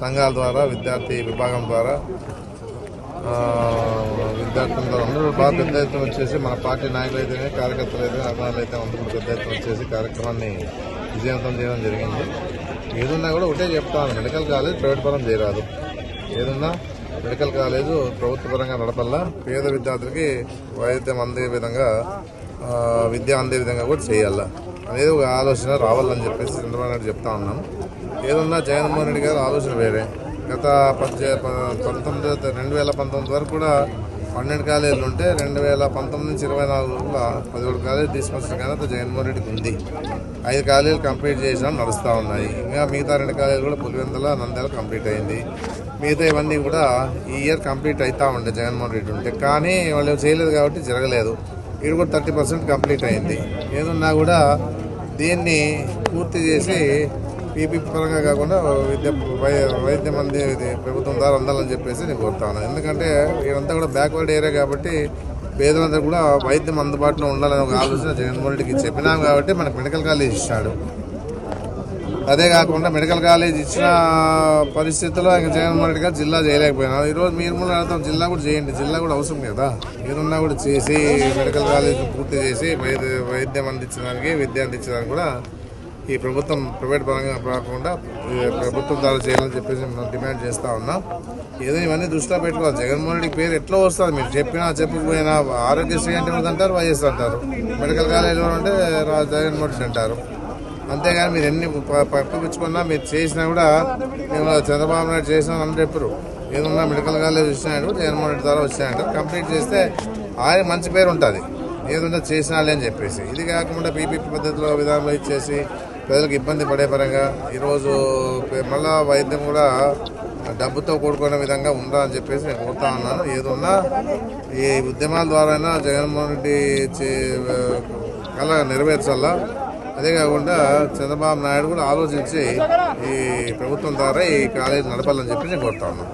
సంఘాల ద్వారా విద్యార్థి విభాగం ద్వారా విద్యార్థులందరూ అందరూ బాగా పెద్ద ఎత్తున వచ్చేసి మన పార్టీ నాయకులు అయితేనే కార్యకర్తలు అయితే అభిమానులు అయితే అందరూ పెద్ద ఎత్తున వచ్చేసి కార్యక్రమాన్ని విజయవంతం చేయడం జరిగింది. ఏదున్నా కూడా ఒకటే చెప్తాను మెడికల్ కాలేజ్ ప్రైవేట్ పరం చేయరాదు. ఏదున్నా మెడికల్ కాలేజు ప్రభుత్వ పరంగా నడపల్లా పేద విద్యార్థులకి వైద్యం అందే విధంగా విద్య అందే విధంగా కూడా చేయాలా? అనేది ఒక ఆలోచన రావాలని చెప్పేసి చంద్రబాబు నాయుడు చెప్తా ఉన్నాం. ఏదన్నా జగన్మోహన్ రెడ్డి గారి ఆలోచన వేరే. గత పద్దె ప- పంతొమ్మిది రెండు వేల పంతొమ్మిది వరకు కూడా పన్నెండు కాలేజీలు ఉంటే రెండు వేల పంతొమ్మిది నుంచి ఇరవై నాలుగులో పదిహేడు కాలేజీలు తీసుకొచ్చిన ఘనత జగన్మోహన్ రెడ్డికి ఉంది. ఐదు కాలేజీలు కంప్లీట్ చేసినా నడుస్తూ ఉన్నాయి. ఇంకా మిగతా రెండు కాలేజీలు కూడా పులివెందుల నంద్యాల కంప్లీట్ అయింది. మిగతా ఇవన్నీ కూడా ఈ ఇయర్ కంప్లీట్ అవుతూ ఉండే జగన్మోహన్ రెడ్డి ఉంటే. కానీ వాళ్ళు చేయలేదు కాబట్టి జరగలేదు. ఇది కూడా థర్టీ పర్సెంట్ కంప్లీట్ అయింది. ఏదున్నా కూడా దీన్ని పూర్తి చేసి పీపీ పరంగా కాకుండా విద్య వై- వైద్యం అంది ఇది ప్రభుత్వం ద్వారా అందాలని చెప్పేసి నేను కోరుతాను ఎందుకంటే ఇదంతా కూడా బ్యాక్వర్డ్ ఏరియా కాబట్టి పేదలందరూ కూడా వైద్యం అందుబాటులో ఉండాలని ఒక ఆలోచన జగన్మోహన్ రెడ్డికి చెప్పినాం కాబట్టి మనకు మెడికల్ కాలేజ్ ఇచ్చాడు. అదే కాకుండా మెడికల్ కాలేజ్ ఇచ్చిన పరిస్థితుల్లో ఇంకా జగన్మోహన్ రెడ్డి గారు జిల్లా చేయలేకపోయినా ఈరోజు మీరు ముందు అర్థం జిల్లా కూడా చేయండి. జిల్లా కూడా అవసరం కదా. ఏదన్నా కూడా చేసి మెడికల్ కాలేజ్ పూర్తి చేసి వైద్య వైద్యం అందించడానికి విద్య అందించడానికి కూడా ఈ ప్రభుత్వం ప్రైవేట్ పరంగా కాకుండా ప్రభుత్వం ద్వారా చేయాలని చెప్పేసి మనం డిమాండ్ చేస్తూ ఉన్నాం. ఏదో ఇవన్నీ దృష్టిలో పెట్టుకోవాలి. జగన్మోహన్ రెడ్డి పేరు ఎట్లా వస్తుంది? మీరు చెప్పినా చెప్పకపోయినా ఆరోగ్యశ్రీ అంటే అంటారు? వైఎస్ అంటారు. మెడికల్ కాలేజ్ అంటే జగన్మోహన్ రెడ్డి అంటారు. అంతేగాని మీరు ఎన్ని పంపించుకున్నా మీరు చేసినా కూడా మేము చంద్రబాబు నాయుడు చేసినా అని చెప్పరు. ఏదన్నా మెడికల్ కాలేజ్ వచ్చినాడు జగన్మోహన్ రెడ్డి ద్వారా వచ్చాయంట కంప్లీట్ చేస్తే ఆయన మంచి పేరు ఉంటుంది. ఏదన్నా చేసినాలే అని చెప్పేసి. ఇది కాకుండా పీపీపీ పద్ధతిలో విధానంలో ఇచ్చేసి ప్రజలకు ఇబ్బంది పడే పరంగా ఈరోజు మళ్ళా వైద్యం కూడా డబ్బుతో కూడుకునే విధంగా ఉండాలని చెప్పేసి నేను కోరుతా ఉన్నాను. ఏదున్నా ఈ ఉద్యమాల ద్వారా జగన్మోహన్ రెడ్డి చే- కళ నెరవేర్చాలా? అదే కాకుండా చంద్రబాబు నాయుడు కూడా ఆలోచించి ఈ ప్రభుత్వం ద్వారా ఈ కాలేజీ నడపాలని చెప్పి నేను కోరుతా ఉన్నాను.